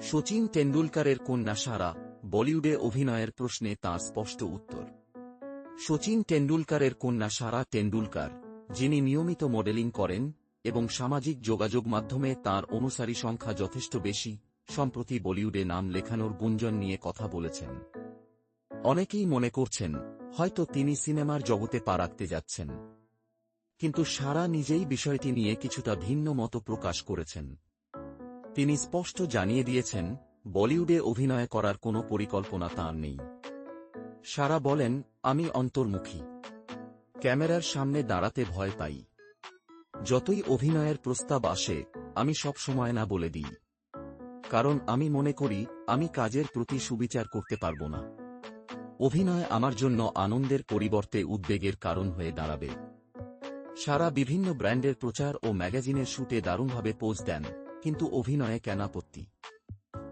শচীন টেন্ডুলকারের কন্যা সারা বলিউডে অভিনয়ের প্রশ্নে তাঁর স্পষ্ট উত্তর। শচীন তেন্ডুলকারের কন্যা সারা তেন্ডুলকার, যিনি নিয়মিত মডেলিং করেন এবং সামাজিক যোগাযোগ মাধ্যমে তার অনুসারী সংখ্যা যথেষ্ট বেশি, সম্প্রতি বলিউডে নাম লেখানোর গুঞ্জন নিয়ে কথা বলেছেন। অনেকেই মনে করছেন, হয়তো তিনি সিনেমার জগতে পা রাখতে যাচ্ছেন। কিন্তু সারা নিজেই বিষয়টি নিয়ে কিছুটা ভিন্ন মত প্রকাশ করেছেন। তিনি স্পষ্ট জানিয়ে দিয়েছেন, বলিউডে অভিনয় করার কোনো পরিকল্পনা তাঁর নেই। সারা বলেন, আমি অন্তর্মুখী। ক্যামেরার সামনে দাঁড়াতে ভয় পাই। যতই অভিনয়ের প্রস্তাব আসে, আমি সব সময় না বলে দিই। কারণ আমি মনে করি, আমি কাজের প্রতি সুবিচার করতে পারব না। অভিনয় আমার জন্য আনন্দের পরিবর্তে উদ্বেগের কারণ হয়ে দাঁড়াবে। সারা বিভিন্ন ব্র্যান্ডের প্রচার ও ম্যাগাজিনের শুটে দারুণভাবে পোজ দেন। কিন্তু অভিনয়ে কেন আপত্তি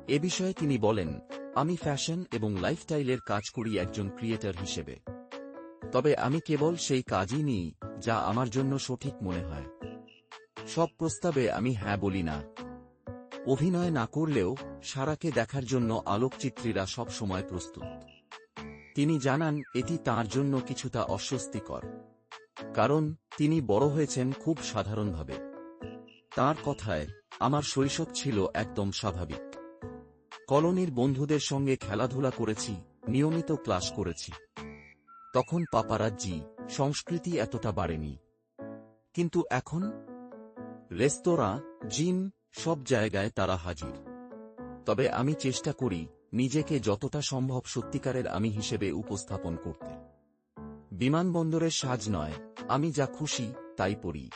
এ বিষয়ে তিনি বলেন, আমি ফ্যাশন এবং লাইফস্টাইলের কাজ করি একজন ক্রিয়েটর হিসেবে। তবে আমি কেবল সেই কাজই নিই যা আমার জন্য সঠিক মনে হয়। সব প্রস্তাবে আমি হ্যাঁ বলি না। অভিনয় না করলেও সারাকে দেখার জন্য আলোকচিত্রীরা সব সময় প্রস্তুত। তিনি জানান, এটি তার জন্য কিছুটা অস্বস্তিকর। কারণ তিনি বড় হয়েছেন খুব সাধারণভাবে। তার কথায় আমার শৈশব ছিল একদম স্বাভাবিক। কলোনির বন্ধুদের সঙ্গে খেলাধুলা করেছি, নিয়মিত ক্লাস করেছি। তখন পাপারাজ্জি, সংস্কৃতি এতটা বাড়েনি। কিন্তু এখন? রেস্তোরাঁ, জিম, সব জায়গায় তারা হাজির। তবে আমি চেষ্টা করি নিজেকে যতটা সম্ভব সত্যিকারের আমি হিসেবে উপস্থাপন করতে। বিমানবন্দরের সাজ নয়, আমি যা খুশি তাই পড়ি।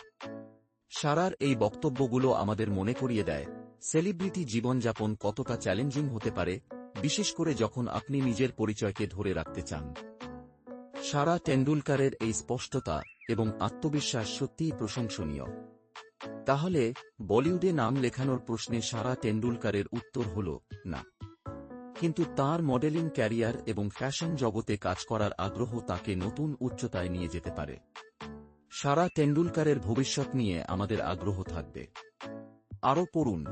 সারার এই বক্তব্যগুলো আমাদের মনে করিয়ে দেয়। সেলিব্রিটি জীবনযাপন কতটা চ্যালেঞ্জিং হতে পারে, বিশেষ করে যখন আপনি নিজের পরিচয়কে ধরে রাখতে চান। সারা টেন্ডুলকারের এই স্পষ্টতা এবং আত্মবিশ্বাস সত্যিই প্রশংসনীয়। তাহলে, বলিউডে নাম লেখানোর প্রশ্নে সারা টেন্ডুলকারের উত্তর হল না। কিন্তু তার মডেলিং ক্যারিয়ার এবং ফ্যাশন জগতে কাজ করার আগ্রহ তাকে নতুন উচ্চতায় নিয়ে যেতে পারে। সারা টেন্ডুলকারের ভবিষ্যৎ নিয়ে আমাদের আগ্রহ থাকবে। আরও পড়ুন।